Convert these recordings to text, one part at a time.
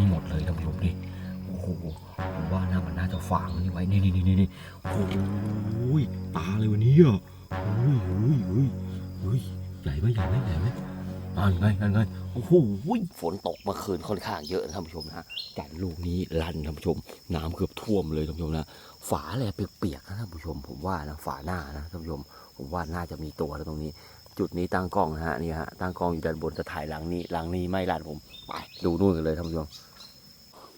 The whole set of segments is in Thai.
นี่หมดเลยท่านผู้ชมดิโอ้โหผมว่าหน่ามันน่าจะฝังนี่ไว้นี่นี่นี่นี่โอ้ยตาเลยวันนี้อะเฮ้ยเฮ้ยเฮ้ยเฮ้ยใหญ่ไหมใหญ่ไหมใหญ่ไหมอ่านไงอ่านไงโอ้โหฝนตกเมื่อคืนค่อนข้างเยอะท่านผู้ชมนะแต่ลูกนี้ลั่นท่านผู้ชม น้ำเกือบท่วมเลยท่านผู้ชมนะฝาแลเปียกๆนะท่านผู้ชม ผมว่านะฝาหน้านะท่านผู้ชม ผมว่าน่าจะมีตัวแล้วตรงนี้ จุดนี้ตั้งกล้องนะฮะนี่ฮะตั้งกล้องอยู่ด้านบนจะถ่ายหลังนี้หลังนี้ไม่ลั่นผมไปดูนู่นกันเลยท่านผู้ชม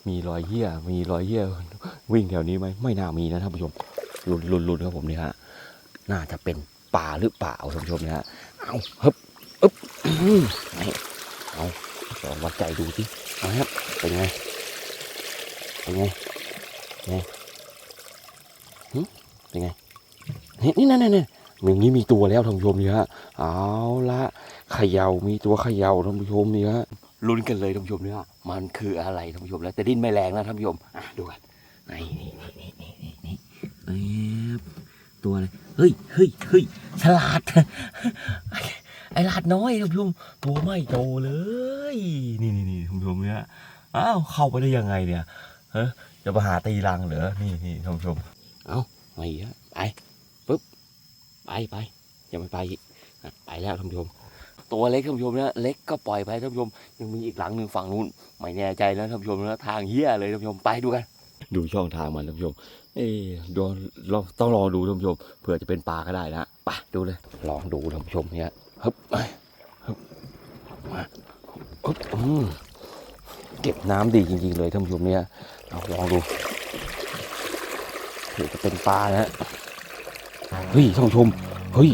มีรอยเหี้ย มีรอยเหี้ย วิ่งแถวนี้ไหมไม่น่ามีนะท่านผู้ชมลุนลุนลุนครับผมนี่ฮะน่าจะเป็นป่าหรือเปล่าท่านผู้ชมนะฮะเอาฮึบอึ๊บอื้อนี่เอาลองวัดใจดูสิเอาครับเป็นไงเป็นไงไงหึเป็นไงเฮ้ยนี่นั่นนั่นอย่างนี้มีตัวแล้วท่านผู้ชมนี่ฮะเอาละเขย่ามีตัวเขย่าท่านผู้ชมนี่ฮะ ลุ้นกันเลยท่านผู้ชมเนี่ยมันคืออะไรท่านผู้ชมแล้วแต่ดิ้นไม่แรงนะท่านผู้ชมอะดูกันนี่นี่นี่นี่นี่นี่ตัวอะไรเฮ้ยเฮ้ยเฮ้ยฉลาดไอ้ลาดน้อยท่านผู้ชมตัวไม่โตเลย นี่นี่นี่ท่านผู้ชมเนี่ยอ้าวเข้าไปได้ยังไงเนี่ยเฮ้ยจะมาหาตีรังเหรอนี่นี่ท่านผู้ชมเอ้าไม่อีกแล้วไปปุ๊บไปไปยังไม่ไป่ไปแล้วท่านผู้ชม ตัวเล็กท่านผู้ชมนะเล็กก็ปล่อยไปท่านผู้ชม ยังมีอีกหลังหนึ่งฝั่งนู้นไม่แน่ใจนะท่านผู้ชมนะทางเฮี้ยเลยท่านผู้ชมไปดูกัน ดูช่องทางมันท่านผู้ชมเอ๊ะดอนลองต้องลองดูท่านผู้ชมเผื่อจะเป็นปลาก็ได้นะไปดูเลย ลองดูท่านผู้ชมเนี่ยฮึบไปฮึบมาฮึบอืมเก็บน้ำดีจริง ๆ เลยท่านผู้ชมเนี่ยเอาลองดูเผื่อจะเป็นปลานะเฮ้ยท่านผู้ชมเฮ้ย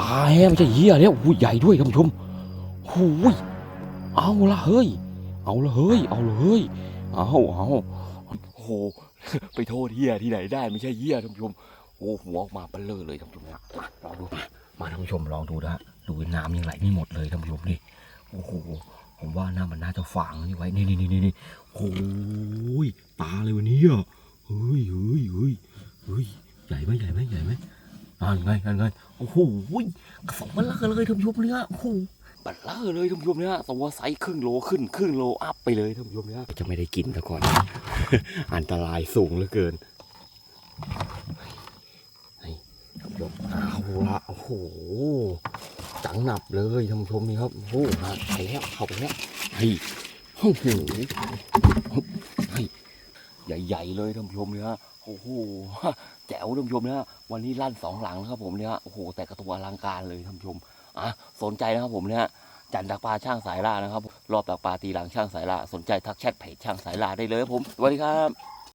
ปลาแฮไม่ใช่เหี้ยแล้วอุ้ใหญ่ด้วยท่านผู้ชมหูยเอาละเฮ้ย เอาละเฮ้ย เอาละเฮ้ย เอาเอาโอ้โห ไปโทษเหี้ยที่ไหนได้ไม่ใช่เหี้ยท่านผู้ชม โอ้หัวออกมาเบลเลอเลยท่านผู้ชมนะลองดูมามาท่านผู้ชมลองดูนะดูน้ำยังไหลไม่หมดเลยท่านผู้ชมดิโอ้โหผมว่าน้ามันน่าจะฝังนี่ไว้ นี่นี่นี่นี่โอ้ยตาเลยวันนี้อะเฮ้ยเฮ้ยเฮ้ยเฮ้ยใหญ่ไหมใหญ่ไหมใหญ่ไหม อ่านไงอ่านไงโอ้โหกระสองมันเลอะเลยท่านผู้ชมเนี่ยโอ้โหบัลเลอร์เลยท่านผู้ชมเนี่ยตัวไซส์ครึ่งโลขึ้นครึ่งโลอัพไปเลยท่านผู้ชมเนี่ยจะไม่ได้กินซะก่อน อันตรายสูงเหลือเกินนี่ท่านผู้ชมเอาละโอ้โหจังหนับเลยท่านผู้ชมนี่ครับโอ้โหมาไปแล้วเข้าไปแล้วเฮ้ยโอ้โหเฮ้ยใหญ่ๆเลยท่านผู้ชมเนี่ยโอ้โหแจ๋วท่านผู้ชมนะวันนี้ลั่นสองหลังนะครับผมเนี่ยโอ้โหแต่กระตัวอลังการเลยท่านผู้ชมอะสนใจนะครับผมเนี่ยจันดักปลาช่างสายล่านะครับ รอบดักปลาตีหลังช่างสายล่าสนใจทักแชทเพจช่างสายล่าได้เลยครับผมสวัสดีครับ